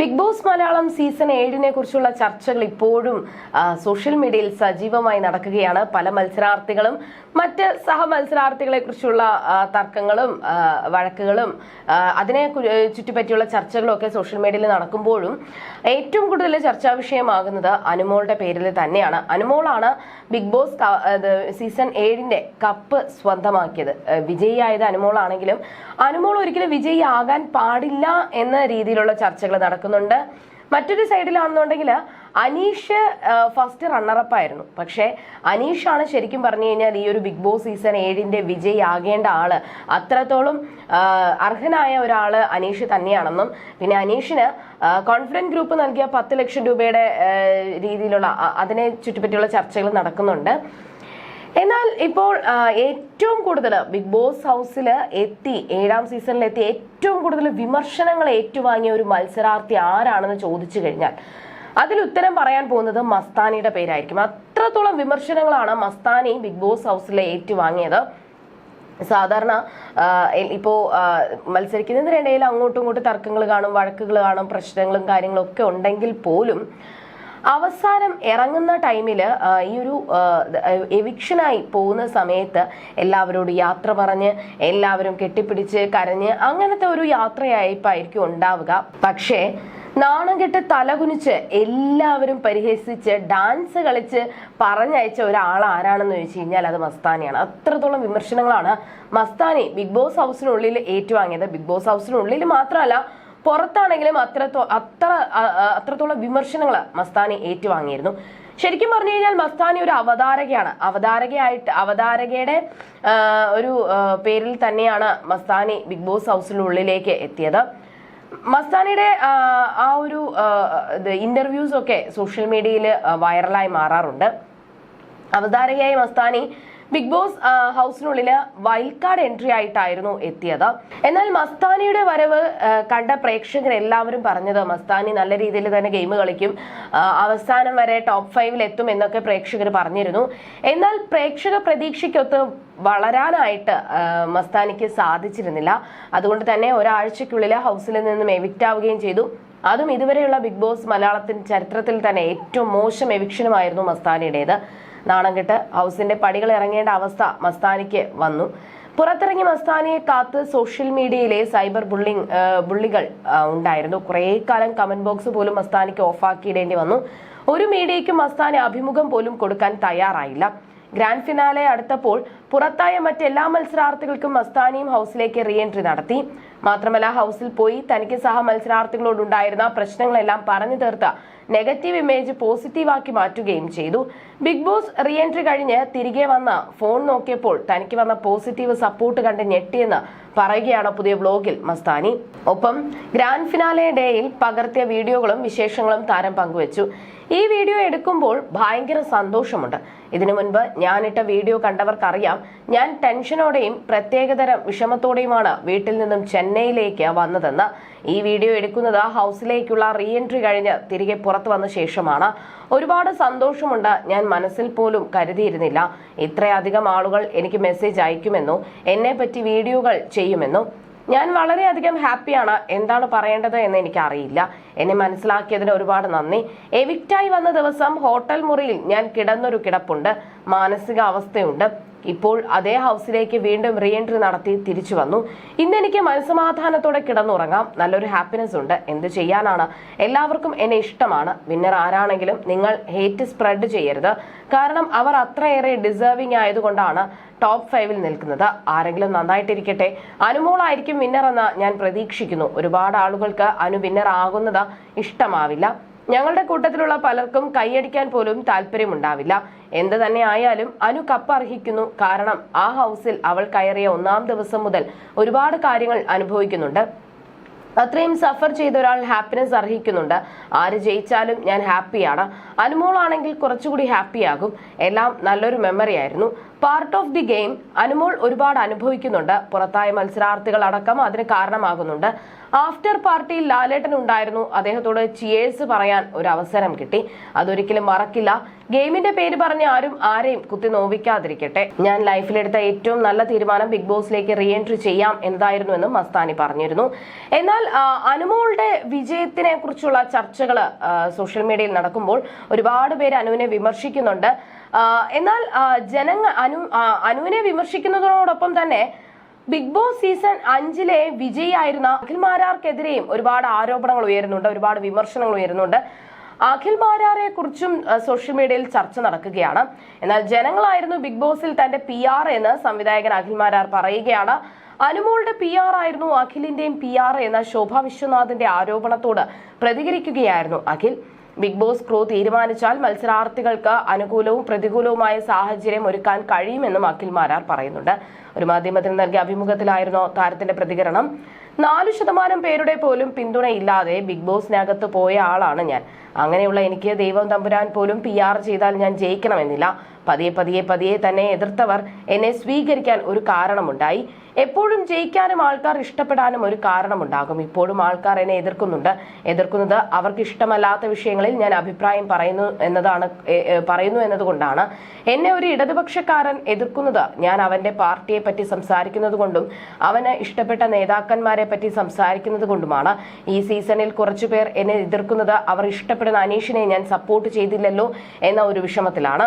Big boss Malayalam season ഏഴിനെ കുറിച്ചുള്ള ചർച്ചകൾ ഇപ്പോഴും സോഷ്യൽ മീഡിയയിൽ സജീവമായി നടക്കുകയാണ്. പല മത്സരാർത്ഥികളും മറ്റ് സഹ മത്സരാർത്ഥികളെ കുറിച്ചുള്ള തർക്കങ്ങളും വഴക്കുകളും അതിനെ ചുറ്റിപ്പറ്റിയുള്ള ചർച്ചകളും ഒക്കെ സോഷ്യൽ മീഡിയയിൽ നടക്കുമ്പോഴും ഏറ്റവും കൂടുതൽ ചർച്ചാ വിഷയമാകുന്നത് അനുമോളുടെ പേരിൽ തന്നെയാണ്. അനുമോളാണ് ബിഗ് ബോസ് സീസൺ ഏഴിന്റെ കപ്പ് സ്വന്തമാക്കിയത്. വിജയിയായത് അനുമോളാണെങ്കിലും അനുമോൾ ഒരിക്കലും വിജയി ആകാൻ പാടില്ല എന്ന രീതിയിലുള്ള ചർച്ചകൾ നടക്കുന്നുണ്ട്. മറ്റൊരു സൈഡിലാണെന്നുണ്ടെങ്കിൽ അനീഷ് ഫസ്റ്റ് റണ്ണറപ്പ് ആയിരുന്നു. പക്ഷേ അനീഷാണ് ശരിക്കും പറഞ്ഞു കഴിഞ്ഞാൽ ഈ ഒരു ബിഗ് ബോസ് സീസൺ ഏഴിന്റെ വിജയി ആകേണ്ട ആൾ. അത്രത്തോളം അർഹനായ ഒരാൾ അനീഷ് തന്നെയാണെന്നും പിന്നെ അനീഷിന് കോൺഫിഡൻസ് ഗ്രൂപ്പ് നൽകിയ പത്ത് ലക്ഷം രൂപയുടെ രീതിയിലുള്ള അതിനെ ചുറ്റിപ്പറ്റിയുള്ള ചർച്ചകൾ നടക്കുന്നുണ്ട്. എന്നാൽ ഇപ്പോൾ ഏറ്റവും കൂടുതൽ ബിഗ് ബോസ് ഹൗസിൽ എത്തി ഏഴാം സീസണിൽ എത്തി ഏറ്റവും കൂടുതൽ വിമർശനങ്ങൾ ഏറ്റുവാങ്ങിയ ഒരു മത്സരാർത്ഥി ആരാണെന്ന് ചോദിച്ചു കഴിഞ്ഞാൽ അതിൽ ഉത്തരം പറയാൻ പോകുന്നത് മസ്താനിയുടെ പേരായിരിക്കും. അത്രത്തോളം വിമർശനങ്ങളാണ് മസ്താനി ബിഗ് ബോസ് ഹൗസിൽ ഏറ്റുവാങ്ങിയത്. സാധാരണ ഇപ്പോൾ മത്സരിക്കുന്നതിനിടയിൽ അങ്ങോട്ടും ഇങ്ങോട്ടും തർക്കങ്ങൾ കാണും വഴക്കുകൾ കാണും പ്രശ്നങ്ങളും കാര്യങ്ങളും ഒക്കെ ഉണ്ടെങ്കിൽ പോലും അവസാനം ഇറങ്ങുന്ന ടൈമിൽ ഈ ഒരു എവിക്ഷനായി പോകുന്ന സമയത്ത് എല്ലാവരോടും യാത്ര പറഞ്ഞ് എല്ലാവരും കെട്ടിപ്പിടിച്ച് കരഞ്ഞ് അങ്ങനത്തെ ഒരു യാത്രയായിപ്പായിരിക്കും ഉണ്ടാവുക. പക്ഷേ നാണം കെട്ട് തലകുനിച്ച് എല്ലാവരും പരിഹസിച്ച് ഡാൻസ് കളിച്ച് പറഞ്ഞയച്ച ഒരാൾ ആരാണെന്ന് ചോദിച്ചു കഴിഞ്ഞാൽ അത് മസ്താനിയാണ്. അത്രത്തോളം വിമർശനങ്ങളാണ് മസ്താനി ബിഗ് ബോസ് ഹൗസിനുള്ളിൽ ഏറ്റുവാങ്ങിയത്. ബിഗ് ബോസ് ഹൗസിനുള്ളിൽ മാത്രമല്ല പുറത്താണെങ്കിലും അത്ര അ- അ- അത്രത്തോളം വിമർശനങ്ങൾ മസ്താനി ഏറ്റുവാങ്ങിയിരുന്നു. ശരിക്കും പറഞ്ഞു കഴിഞ്ഞാൽ മസ്താനി ഒരു അവതാരകയാണ്. അവതാരകയായിട്ട് അവതാരകയുടെ ഒരു പേരിൽ തന്നെയാണ് മസ്താനി ബിഗ് ബോസ് ഹൗസിനുള്ളിലേക്ക് എത്തിയത്. മസ്താനിയുടെ ആ, ഒരു ഇന്റർവ്യൂസ് ഒക്കെ സോഷ്യൽ മീഡിയയിൽ വൈറലായി മാറാറുണ്ട്. അവതാരകയായി മസ്താനി ബിഗ് ബോസ് ഹൗസിനുള്ളിൽ വൈൽഡ് കാർഡ് എൻട്രി ആയിട്ടായിരുന്നു എത്തിയത്. എന്നാൽ മസ്താനിയുടെ വരവ് കണ്ട പ്രേക്ഷകർ എല്ലാവരും പറഞ്ഞത് മസ്താനി നല്ല രീതിയിൽ തന്നെ ഗെയിം കളിക്കും അവസാനം വരെ ടോപ്പ് ഫൈവിൽ എത്തും എന്നൊക്കെ പ്രേക്ഷകർ പറഞ്ഞിരുന്നു. എന്നാൽ പ്രേക്ഷക പ്രതീക്ഷയ്ക്കൊത്ത് വളരാനായിട്ട് മസ്താനിക്ക് സാധിച്ചിരുന്നില്ല. അതുകൊണ്ട് തന്നെ ഒരാഴ്ചയ്ക്കുള്ളിൽ ഹൗസിൽ നിന്നും എവിക്റ്റ് ആവുകയും ചെയ്തു. അതും ഇതുവരെയുള്ള ബിഗ് ബോസ് മലയാളത്തിന്റെ ചരിത്രത്തിൽ തന്നെ ഏറ്റവും മോശം എവിക്ഷനുമായിരുന്നു മസ്താനിയുടേത്. നാണം കെട്ട് ഹൗസിന്റെ പടികൾ ഇറങ്ങേണ്ട അവസ്ഥ മസ്താനിക്ക് വന്നു. പുറത്തിറങ്ങി മസ്താനിയെ കാത്ത് സോഷ്യൽ മീഡിയയിലെ സൈബർ ബുള്ളിങ് ബുള്ളികൾ ഉണ്ടായിരുന്നു. കുറേ കാലം കമന്റ് ബോക്സ് പോലും മസ്താനിക്ക് ഓഫാക്കിയിടേണ്ടി വന്നു. ഒരു മീഡിയയ്ക്കും മസ്താനി അഭിമുഖം പോലും കൊടുക്കാൻ തയ്യാറായില്ല. ഗ്രാൻഡ് ഫിനാലെ അടുത്തപ്പോൾ പുറത്തായ മറ്റെല്ലാ മത്സരാർത്ഥികൾക്കും മസ്താനിയും ഹൗസിലേക്ക് റീ എൻട്രി നടത്തി. മാത്രമല്ല ഹൗസിൽ പോയി തനിക്ക് സഹ മത്സരാർത്ഥികളോടുണ്ടായിരുന്ന പ്രശ്നങ്ങളെല്ലാം പറഞ്ഞു തീർത്ത നെഗറ്റീവ് ഇമേജ് പോസിറ്റീവാക്കി മാറ്റുകയും ചെയ്തു. ബിഗ് ബോസ് റീഎൻട്രി കഴിഞ്ഞ് തിരികെ വന്ന ഫോൺ നോക്കിയപ്പോൾ തനിക്ക് വന്ന പോസിറ്റീവ് സപ്പോർട്ട് കണ്ട് ഞെട്ടിയെന്ന് പറയുകയാണ് പുതിയ വ്ലോഗിൽ മസ്താനി. ഒപ്പം ഗ്രാൻഡ് ഫിനാലെ ഡേയിൽ പകർത്തിയ വീഡിയോകളും വിശേഷങ്ങളും താരം പങ്കുവച്ചു. ഈ വീഡിയോ എടുക്കുമ്പോൾ ഭയങ്കര സന്തോഷമുണ്ട്. ഇതിനു മുൻപ് ഞാനിട്ട വീഡിയോ കണ്ടവർക്കറിയാം. ഞാൻ ടെൻഷനോടെയും പ്രത്യേകതരം വിഷമത്തോടെയുമാണ് വീട്ടിൽ നിന്നും ചെന്നൈയിലേക്ക് വന്നതെന്ന്. ഈ വീഡിയോ എടുക്കുന്നത് ഹൗസിലേക്കുള്ള റീഎൻട്രി കഴിഞ്ഞ് തിരികെ പുറത്തു വന്ന ശേഷമാണ്. ഒരുപാട് സന്തോഷമുണ്ട് ഞാൻ മനസ്സിൽ പോലും കരുതിയിരുന്നില്ല. ഇത്രയധികം ആളുകൾ എനിക്ക് മെസ്സേജ് അയക്കുമെന്നോ എന്നെ പറ്റി വീഡിയോകൾ ചെയ്യുമെന്നോ ഞാൻ വളരെയധികം ഹാപ്പിയാണ്. എന്താണ് പറയേണ്ടത് എന്ന് എനിക്കറിയില്ല. എന്നെ മനസ്സിലാക്കിയതിന് ഒരുപാട് നന്ദി. എവിക്റ്റായി വന്ന ദിവസം ഹോട്ടൽ മുറിയിൽ ഞാൻ കിടന്നൊരു കിടപ്പുണ്ട്. മാനസിക അവസ്ഥയുണ്ട് ഇപ്പോൾ അതേ ഹൗസിലേക്ക് വീണ്ടും റീ എൻട്രി നടത്തി തിരിച്ചു വന്നു. ഇന്ന് എനിക്ക് മനസ്സമാധാനത്തോടെ കിടന്നുറങ്ങാം. നല്ലൊരു ഹാപ്പിനെസ് ഉണ്ട്. എന്ത് ചെയ്യാനാണ്? എല്ലാവർക്കും എന്നെ ഇഷ്ടമാണ്. വിന്നർ ആരാണെങ്കിലും നിങ്ങൾ ഹേറ്റ് സ്പ്രെഡ് ചെയ്യരുത്. കാരണം അവർ അത്രയേറെ ഡിസേർവിംഗ് ആയതുകൊണ്ടാണ് ടോപ്പ് ഫൈവിൽ നിൽക്കുന്നത്. ആരെങ്കിലും നന്നായിട്ടിരിക്കട്ടെ. അനുമോളായിരിക്കും വിന്നർ എന്ന് ഞാൻ പ്രതീക്ഷിക്കുന്നു. ഒരുപാട് ആളുകൾക്ക് അനു വിന്നർ ആകുന്നത് ഇഷ്ടമാവില്ല. ഞങ്ങളുടെ കൂട്ടത്തിലുള്ള പലർക്കും കൈയടിക്കാൻ പോലും താല്പര്യമുണ്ടാവില്ല. എന്ത് തന്നെ ആയാലും അനു കപ്പ് അർഹിക്കുന്നു കാരണം ആ ഹൗസിൽ അവൾ കയറിയ ഒന്നാം ദിവസം മുതൽ ഒരുപാട് കാര്യങ്ങൾ അനുഭവിക്കുന്നുണ്ട്. അത്രയും സഫർ ചെയ്ത ഒരാൾ ഹാപ്പിനെസ് അർഹിക്കുന്നുണ്ട്. ആര് ജയിച്ചാലും ഞാൻ ഹാപ്പിയാണ് അനുമോളാണെങ്കിൽ കുറച്ചുകൂടി ഹാപ്പിയാകും എല്ലാം നല്ലൊരു മെമ്മറി ആയിരുന്നു. Part of the game Anumol ഒരുപാട് അനുഭവിക്കുന്നുണ്ട്. പുറത്തായ മത്സരാർത്ഥികൾ അടക്കം അതിന് കാരണമാകുന്നുണ്ട്. ആഫ്റ്റർ പാർട്ടിയിൽ ലാലേട്ടൻ ഉണ്ടായിരുന്നു. അദ്ദേഹത്തോട് ചിയേഴ്സ് പറയാൻ ഒരു അവസരം കിട്ടി. അതൊരിക്കലും മറക്കില്ല. ഗെയിമിന്റെ പേര് പറഞ്ഞ് ആരും ആരെയും കുത്തി നോവിക്കാതിരിക്കട്ടെ. ഞാൻ ലൈഫിലെടുത്ത ഏറ്റവും നല്ല തീരുമാനം ബിഗ് ബോസിലേക്ക് റീ എൻട്രി ചെയ്യാം എന്നതായിരുന്നു എന്നും മസ്താനി പറഞ്ഞിരുന്നു. എന്നാൽ അനുമോളുടെ വിജയത്തിനെ കുറിച്ചുള്ള ചർച്ചകൾ സോഷ്യൽ മീഡിയയിൽ നടക്കുമ്പോൾ ഒരുപാട് പേര് അനുവിനെ വിമർശിക്കുന്നുണ്ട്. എന്നാൽ ജനങ്ങൾ അനു അനുവിനെ വിമർശിക്കുന്നതിനോടൊപ്പം തന്നെ ബിഗ് ബോസ് സീസൺ അഞ്ചിലെ വിജയിയായിരുന്ന അഖിൽ മാരാർക്കെതിരെയും ഒരുപാട് ആരോപണങ്ങൾ ഉയരുന്നുണ്ട് ഒരുപാട് വിമർശനങ്ങൾ ഉയരുന്നുണ്ട്. അഖിൽ മാരാറെ കുറിച്ചും സോഷ്യൽ മീഡിയയിൽ ചർച്ച നടക്കുകയാണ്. എന്നാൽ ജനങ്ങളായിരുന്നു ബിഗ് ബോസിൽ തന്റെ പി ആർ എന്ന് സംവിധായകൻ അഖിൽ മാരാർ പറയുകയാണ്. അനുമോളുടെ പി ആർ ആയിരുന്നു അഖിലിന്റെയും പി ആർ എന്ന ശോഭ വിശ്വനാഥിന്റെ ആരോപണത്തോട് പ്രതികരിക്കുകയായിരുന്നു അഖിൽ. ബിഗ് ബോസ് ക്രൂ തീരുമാനിച്ചാൽ മത്സരാർത്ഥികൾക്ക് അനുകൂലവും പ്രതികൂലവുമായ സാഹചര്യം ഒരുക്കാൻ കഴിയുമെന്നും അഖിൽ മാരാർ പറയുന്നുണ്ട്. ഒരു മാധ്യമത്തിന് നൽകിയ അഭിമുഖത്തിലായിരുന്നു താരത്തിന്റെ പ്രതികരണം. നാലു ശതമാനം പേരുടെ പോലും പിന്തുണയില്ലാതെ ബിഗ് ബോസിനകത്ത് പോയ ആളാണ് ഞാൻ. അങ്ങനെയുള്ള എനിക്ക് ദൈവം തമ്പുരാൻ പോലും പി ആർ ചെയ്താൽ ഞാൻ ജയിക്കണമെന്നില്ല. പതിയെ പതിയെ പതിയെ തന്നെ എതിർത്തവർ എന്നെ സ്വീകരിക്കാൻ ഒരു കാരണമുണ്ടായി. എപ്പോഴും ജയിക്കാനും ആൾക്കാർ ഇഷ്ടപ്പെടാനും ഒരു കാരണമുണ്ടാകും. ഇപ്പോഴും ആൾക്കാർ എന്നെ എതിർക്കുന്നുണ്ട്. എതിർക്കുന്നത് അവർക്ക് ഇഷ്ടമല്ലാത്ത വിഷയങ്ങളിൽ ഞാൻ അഭിപ്രായം പറയുന്നു എന്നതാണ് പറയുന്നു എന്നതുകൊണ്ടാണ്. എന്നെ ഒരു ഇടതുപക്ഷക്കാരൻ എതിർക്കുന്നത്. ഞാൻ അവന്റെ പാർട്ടിയെ പറ്റി സംസാരിക്കുന്നത് കൊണ്ടും അവന് ഇഷ്ടപ്പെട്ട നേതാക്കന്മാരെ പറ്റി സംസാരിക്കുന്നത് കൊണ്ടുമാണ്. ഈ സീസണിൽ കുറച്ചുപേർ എന്നെ എതിർക്കുന്നത് അവർ ഇഷ്ടപ്പെടുന്ന അനീഷിനെ ഞാൻ സപ്പോർട്ട് ചെയ്തില്ലല്ലോ എന്ന ഒരു വിഷമത്തിലാണ്.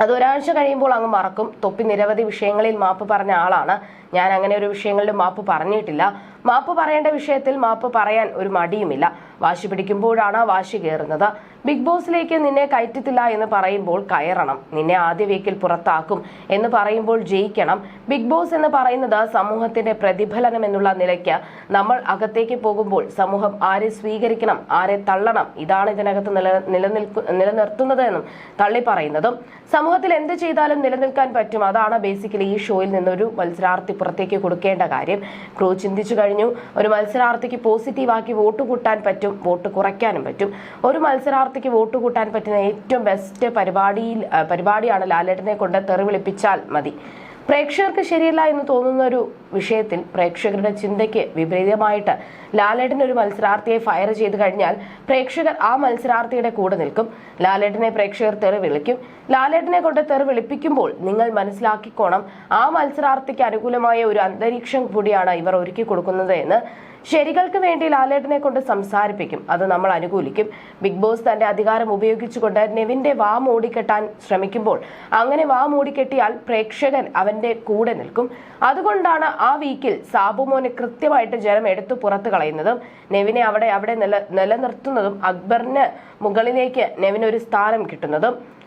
അത് ഒരാഴ്ച കഴിയുമ്പോൾ അങ്ങ് മറക്കും. തൊപ്പി നിരവധി വിഷയങ്ങളിൽ മാപ്പ് പറഞ്ഞ ആളാണ്. ഞാൻ അങ്ങനെ ഒരു വിഷയങ്ങളിലും മാപ്പ് പറഞ്ഞിട്ടില്ല. മാപ്പ് പറയേണ്ട വിഷയത്തിൽ മാപ്പ് പറയാൻ ഒരു മടിയുമില്ല. വാശി പിടിക്കുമ്പോഴാണ് വാശി കയറുന്നത്. ബിഗ് ബോസിലേക്ക് നിന്നെ കയറ്റത്തില്ല എന്ന് പറയുമ്പോൾ കയറണം. നിന്നെ ആദ്യ വീക്കിൽ പുറത്താക്കും എന്ന് പറയുമ്പോൾ ജയിക്കണം. ബിഗ് ബോസ് എന്ന് പറയുന്നത് സമൂഹത്തിന്റെ പ്രതിഫലനം എന്നുള്ള നിലയ്ക്ക് നമ്മൾ അകത്തേക്ക് പോകുമ്പോൾ സമൂഹം ആരെ സ്വീകരിക്കണം ആരെ തള്ളണം ഇതാണ് ഇതിനകത്ത് നില നിലനിൽക്കു നിലനിർത്തുന്നത് എന്നും തള്ളി പറയുന്നതും സമൂഹത്തിൽ എന്ത് ചെയ്താലും നിലനിൽക്കാൻ പറ്റും. അതാണ് ബേസിക്കലി ഈ ഷോയിൽ നിന്നൊരു മത്സരാർത്ഥി പുറത്തേക്ക് കൊടുക്കേണ്ട കാര്യം. ക്രൂ ചിന്തിച്ചു കഴിഞ്ഞു. ഒരു മത്സരാർത്ഥിക്ക് പോസിറ്റീവാക്കി വോട്ട് കൂട്ടാൻ പറ്റും വോട്ട് കുറയ്ക്കാനും പറ്റും. ഒരു മത്സരാർത്ഥിക്ക് വോട്ട് കൂട്ടാൻ പറ്റുന്ന ഏറ്റവും ബെസ്റ്റ് പരിപാടിയിൽ പരിപാടിയാണ് ലാലേട്ടനെ കൊണ്ട് തെറി വിളിപ്പിച്ചാൽ മതി. പ്രേക്ഷകർക്ക് ശരിയല്ല എന്ന് തോന്നുന്ന ഒരു വിഷയത്തിൽ പ്രേക്ഷകരുടെ ചിന്തയ്ക്ക് വിപരീതമായിട്ട് ലാലേട്ടൻ ഒരു മത്സരാർത്ഥിയെ ഫയർ ചെയ്ത് കഴിഞ്ഞാൽ പ്രേക്ഷകർ ആ മത്സരാർത്ഥിയുടെ കൂടെ നിൽക്കും. ലാലേട്ടനെ പ്രേക്ഷകർ തെറി വിളിക്കും ലാലേട്ടനെ കൊണ്ട് തെറി വിളിപ്പിക്കുമ്പോൾ നിങ്ങൾ മനസ്സിലാക്കിക്കോണം ആ മത്സരാർത്ഥിക്ക് അനുകൂലമായ ഒരു അന്തരീക്ഷം കൂടിയാണ് ഇവർ ഒരുക്കി കൊടുക്കുന്നത് എന്ന്. ശരികൾക്ക് വേണ്ടി ലാലേട്ടനെ കൊണ്ട് സംസാരിപ്പിക്കും. അത് നമ്മൾ അനുകൂലിക്കും. ബിഗ് ബോസ് തന്റെ അധികാരം ഉപയോഗിച്ചുകൊണ്ട് നെവിന്റെ വാ മൂടിക്കെട്ടാൻ ശ്രമിക്കുമ്പോൾ അങ്ങനെ വാ മൂടിക്കെട്ടിയാൽ പ്രേക്ഷകൻ അവന്റെ കൂടെ നിൽക്കും. അതുകൊണ്ടാണ് ആ വീക്കിൽ സാബുമോനെ കൃത്യമായിട്ട് ജനം എടുത്തു പുറത്തു കളയുന്നതും നെവിനെ അവിടെ അവിടെ നില നിലനിർത്തുന്നതും അക്ബറിന് മുകളിലേക്ക് നെവിന് ഒരു സ്ഥാനം കിട്ടുന്നതും.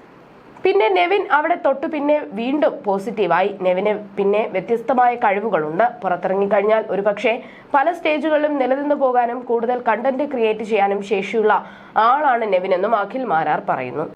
പിന്നെ നെവിൻ അവിടെ തൊട്ടു പിന്നെ വീണ്ടും പോസിറ്റീവായി. നെവിന് പിന്നെ വ്യത്യസ്തമായ കഴിവുകളുണ്ട്. പുറത്തിറങ്ങിക്കഴിഞ്ഞാൽ ഒരുപക്ഷെ പല സ്റ്റേജുകളിലും നിലനിന്നു പോകാനും കൂടുതൽ കണ്ടന്റ് ക്രിയേറ്റ് ചെയ്യാനും ശേഷിയുള്ള ആളാണ് നെവിൻ എന്നും അഖിൽ മാരാർ പറയുന്നു.